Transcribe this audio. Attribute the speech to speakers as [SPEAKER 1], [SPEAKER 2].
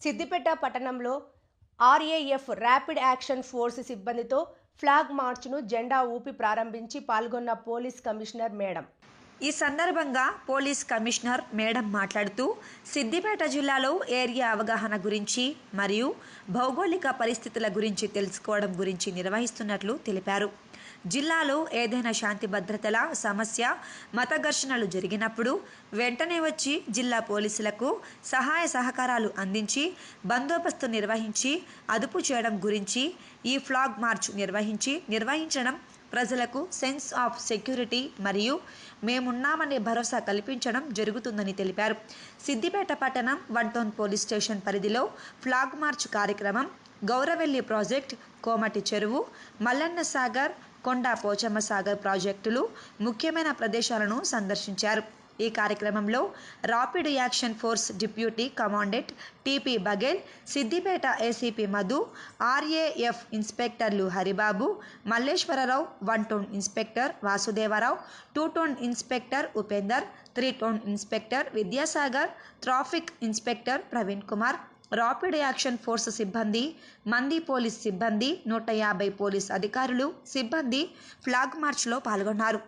[SPEAKER 1] సిద్దిపేట పట్టణంలో RAF rapid action force సిబ్బందితో flag మార్చ్ను జెండా ఊపి ప్రారంభించి పాల్గొన్న పోలీస్ కమిషనర్ మేడం.
[SPEAKER 2] ఈ సందర్భంగా పోలీస్ కమిషనర్ మేడం మాట్లాడుతూ సిద్దిపేట జిల్లాలో ఏరియా అవగాహన గురించి మరియు భౌగోళిక పరిస్థితుల గురించి తెలుసుకోవడం గురించి నిర్వహిస్తున్నట్లు తెలిపారు. జిల్లాలో ఏదైనా శాంతి భద్రతల సమస్య మత ఘర్షణలు జరిగినప్పుడు వెంటనే వచ్చి జిల్లా పోలీసులకు సహాయ సహకారాలు అందించి బందోబస్తు నిర్వహించి అదుపు చేయడం గురించి ఈ ఫ్లాగ్ మార్చ్ నిర్వహించి నిర్వహించడం ప్రజలకు సెన్స్ ఆఫ్ సెక్యూరిటీ మరియు మేమున్నామనే భరోసా కల్పించడం జరుగుతుందని తెలిపారు. సిద్దిపేట పట్టణం వన్ పోలీస్ స్టేషన్ పరిధిలో ఫ్లాగ్ మార్చ్ కార్యక్రమం గౌరవెల్లి ప్రాజెక్ట్ కోమటి చెరువు మల్లన్న సాగర్ కొండ పోచమ్మ సాగర్ ప్రాజెక్టులు ముఖ్యమైన ప్రదేశాలను సందర్శించారు. ఈ కార్యక్రమంలో rapid action force deputy commandant TP Baghel Siddipet ACP Madhu RAF ఇన్స్పెక్టర్లు Haribabu Malleswararao one town inspector Vasudevarao two town inspector Upender three town inspector Vidyasagar traffic inspector Praveen Kumar rapid action force సిబ్బంది మంది police సిబ్బంది నూట యాభై police అధికారులు సిబ్బంది flag మార్చ్లో పాల్గొన్నారు.